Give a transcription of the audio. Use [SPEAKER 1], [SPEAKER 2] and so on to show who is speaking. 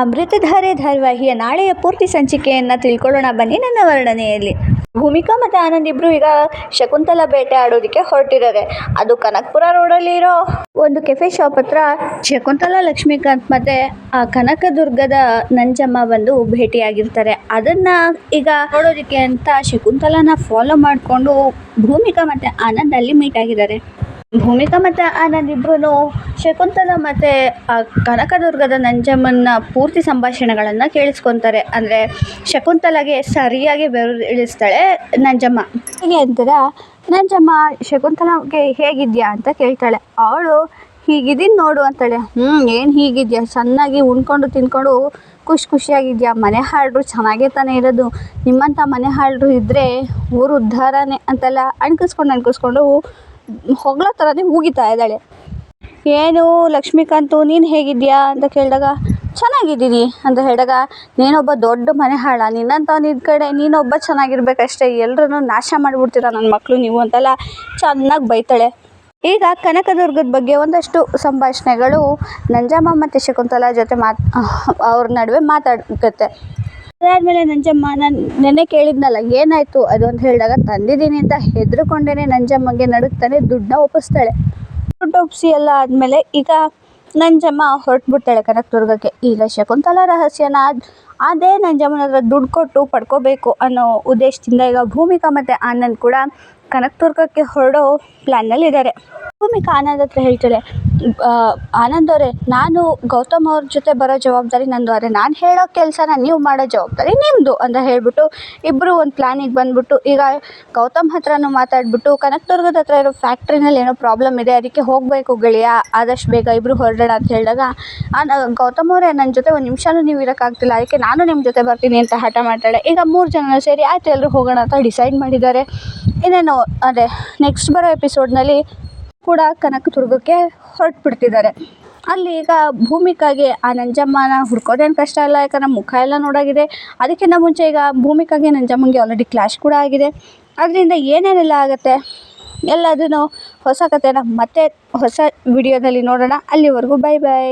[SPEAKER 1] ಅಮೃತಧಾರೆ ಧಾರಾವಾಹಿಯ ನಾಳೆಯ ಪೂರ್ತಿ ಸಂಚಿಕೆಯನ್ನು ತಿಳ್ಕೊಳ್ಳೋಣ ಬನ್ನಿ ನನ್ನ ವರ್ಣನೆಯಲ್ಲಿ. ಭೂಮಿಕಾ ಮತ್ತು ಆನಂದ್ ಇಬ್ಬರು ಈಗ ಶಕುಂತಲ ಬೇಟೆ ಆಡೋದಕ್ಕೆ ಹೊರಟಿದ್ದಾರೆ. ಅದು ಕನಕಪುರ ರೋಡಲ್ಲಿರೋ ಒಂದು ಕೆಫೆ ಶಾಪ್ ಹತ್ರ ಶಕುಂತಲ, ಲಕ್ಷ್ಮೀಕಾಂತ್ ಮತ್ತು ಆ ಕನಕದುರ್ಗದ ನಂಜಮ್ಮ ಬಂದು ಭೇಟಿಯಾಗಿರ್ತಾರೆ. ಅದನ್ನು ಈಗ ನೋಡೋದಕ್ಕೆ ಅಂತ ಶಕುಂತಲನ ಫಾಲೋ ಮಾಡಿಕೊಂಡು ಭೂಮಿಕಾ ಮತ್ತು ಆನಂದ್ ಅಲ್ಲಿ ಮೀಟ್ ಆಗಿದ್ದಾರೆ. ಭೂಮಿಕಾ ಮತ್ತು ಆನಂದ್ ಇಬ್ಬರೂ ಶಕುಂತಲ ಮತ್ತು ಕನಕದುರ್ಗದ ನಂಜಮ್ಮನ ಪೂರ್ತಿ ಸಂಭಾಷಣೆಗಳನ್ನು ಕೇಳಿಸ್ಕೊತಾರೆ. ಅಂದರೆ, ಶಕುಂತಲಾಗೆ ಸರಿಯಾಗಿ ಬೆರ ಇಳಿಸ್ತಾಳೆ ನಂಜಮ್ಮ. ಹೇಗೆ ಅಂತೀರ ನಂಜಮ್ಮ ಶಕುಂತಲಾಗೆ ಹೇಗಿದ್ಯಾ ಅಂತ ಕೇಳ್ತಾಳೆ. ಅವಳು ಹೀಗಿದ್ದೀನಿ ನೋಡು ಅಂತಾಳೆ. ಹ್ಞೂ ಏನು ಹೀಗಿದ್ಯಾ? ಚೆನ್ನಾಗಿ ಉಣ್ಕೊಂಡು ತಿನ್ಕೊಂಡು ಖುಷಿ ಖುಷಿಯಾಗಿದೆಯಾ? ಮನೆ ಹಾಳರು ಚೆನ್ನಾಗೇ ತಾನೇ ಇರೋದು. ನಿಮ್ಮಂಥ ಮನೆ ಹಾಳರು ಇದ್ದರೆ ಊರು ಉದ್ಧಾರನೇ ಅಂತೆಲ್ಲ ಅಣ್ಕಿಸ್ಕೊಂಡು ಅಣ್ಕಿಸ್ಕೊಂಡು ಹೊಗಳ ಥರನೇ ಉಗಿತಾ ಇದ್ದಾಳೆ. ಏನು ಲಕ್ಷ್ಮೀಕಾಂತು, ನೀನು ಹೇಗಿದ್ಯಾ ಅಂತ ಕೇಳಿದಾಗ ಚೆನ್ನಾಗಿದ್ದೀನಿ ಅಂತ ಹೇಳಿದಾಗ, ನೀನೊಬ್ಬ ದೊಡ್ಡ ಮನೆ ಹಾಳ ನಿನ್ನಂತ ಇದ್ದ ಕಡೆ ನೀನೊಬ್ಬ ಚೆನ್ನಾಗಿರ್ಬೇಕಷ್ಟೇ ಎಲ್ರೂ ನಾಶ ಮಾಡಿಬಿಡ್ತೀರ ನನ್ನ ಮಕ್ಕಳು ನೀವು ಅಂತೆಲ್ಲ ಚೆನ್ನಾಗಿ ಬೈತಾಳೆ. ಈಗ ಕನಕದುರ್ಗದ ಬಗ್ಗೆ ಒಂದಷ್ಟು ಸಂಭಾಷಣೆಗಳು ನಂಜಮ್ಮ ಮತ್ತು ಶಕುಂತಲಾ ಜೊತೆ ಮಾತು, ಅವ್ರ ನಡುವೆ ಮಾತಾಡ್ಕತ್ತೆ ಅದಾದಮೇಲೆ ನಂಜಮ್ಮ, ನಾನು ನೆನ್ನೆ ಕೇಳಿದ್ನಲ್ಲ, ಏನಾಯಿತು ಅದು ಅಂತ ಹೇಳಿದಾಗ, ತಂದಿದ್ದೀನಿ ಅಂತ ಹೆದರ್ಕೊಂಡೇ ನಂಜಮ್ಮಗೆ ನಡುಗ್ತಾನೆ ದುಡ್ಡನ್ನ ಒಪ್ಪಿಸ್ತಾಳೆ. ಒಪ್ಪಿಸಿ ಎಲ್ಲ ಆದಮೇಲೆ ಈಗ ನಂಜಮ್ಮ ಹೊರಟ್ಬಿಡ್ತಾಳೆ ಕನಕದುರ್ಗಕ್ಕೆ. ಈಗ ಶಕುಂತಲಾ ರಹಸ್ಯನ. ಅದೇ ನಂಜಮ್ಮನ ಹತ್ರ ದುಡ್ಡು ಕೊಟ್ಟು ಪಡ್ಕೋಬೇಕು ಅನ್ನೋ ಉದ್ದೇಶದಿಂದ ಈಗ ಭೂಮಿಕಾ ಮತ್ತು ಆನಂದ್ ಕೂಡ ಕನಕದುರ್ಗಕ್ಕೆ ಹೊರಡೋ ಪ್ಲ್ಯಾನ್ನಲ್ಲಿದ್ದಾರೆ ಭೂಮಿಕಾ ಆನಂದ್ ಹತ್ರ ಹೇಳ್ತಾಳೆ ಆನಂದ್ ಅವರೇ, ನಾನು ಗೌತಮ್ ಅವ್ರ ಜೊತೆ ಬರೋ ಜವಾಬ್ದಾರಿ ನಂದು, ಆದರೆ ನಾನು ಹೇಳೋ ಕೆಲಸನ ನೀವು ಮಾಡೋ ಜವಾಬ್ದಾರಿ ನಿಮ್ಮದು ಅಂತ ಹೇಳಿಬಿಟ್ಟು ಇಬ್ಬರು ಒಂದು ಪ್ಲ್ಯಾನಿಗೆ ಬಂದ್ಬಿಟ್ಟು, ಈಗ ಗೌತಮ್ ಹತ್ರನೂ ಮಾತಾಡಿಬಿಟ್ಟು, ಕನಕದುರ್ಗದ ಹತ್ರ ಇರೋ ಫ್ಯಾಕ್ಟ್ರಿನಲ್ಲಿ ಏನೋ ಪ್ರಾಬ್ಲಮ್ ಇದೆ, ಅದಕ್ಕೆ ಹೋಗಬೇಕು ಗೆಳೆಯ, ಆದಷ್ಟು ಬೇಗ ಇಬ್ಬರು ಹೊರಡೋಣ ಅಂತ ಹೇಳಿದಾಗ ಗೌತಮ್ ಅವರೇ ನನ್ನ ಜೊತೆ ಒಂದು ನಿಮಿಷನೂ ನೀವು ಇರೋಕ್ಕಾಗ್ತಿಲ್ಲ, ಅದಕ್ಕೆ ನಾನು ನಿಮ್ಮ ಜೊತೆ ಬರ್ತೀನಿ ಅಂತ ಹಠ ಮಾಡ್ತಾಳೆ ಈಗ ಮೂರು ಜನ ಸೇರಿ, ಆಯ್ತು ಎಲ್ಲರೂ ಹೋಗೋಣ ಅಂತ ಡಿಸೈಡ್ ಮಾಡಿದ್ದಾರೆ. ಇನ್ನೇನು, ಅದೇ ನೆಕ್ಸ್ಟ್ ಬರೋ ಎಪಿಸೋಡ್ನಲ್ಲಿ ಕೂಡ ಕನಕದುರ್ಗಕ್ಕೆ ಹೊರಟ್ಬಿಡ್ತಿದ್ದಾರೆ. ಅಲ್ಲಿ ಈಗ ಭೂಮಿಕಾಗೆ ಆ ನಂಜಮ್ಮನ ಹುಡ್ಕೋದೇನು ಕಷ್ಟ ಇಲ್ಲ, ಯಾಕಂದ್ರೆ ಮುಖ ಎಲ್ಲ ನೋಡಾಗಿದೆ. ಅದಕ್ಕಿಂತ ಮುಂಚೆ ಈಗ ಭೂಮಿಕಾಗೆ ನಂಜಮ್ಮಂಗೆ ಆಲ್ರೆಡಿ ಕ್ಲಾಶ್ ಕೂಡ ಆಗಿದೆ. ಅದರಿಂದ ಏನೇನೆಲ್ಲ ಆಗುತ್ತೆ? ಎಲ್ಲದನ್ನು ಹೊಸ ಕಥೆನ ಮತ್ತೆ ಹೊಸ ವಿಡಿಯೋದಲ್ಲಿ ನೋಡೋಣ. ಅಲ್ಲಿವರೆಗೂ ಬೈ ಬೈ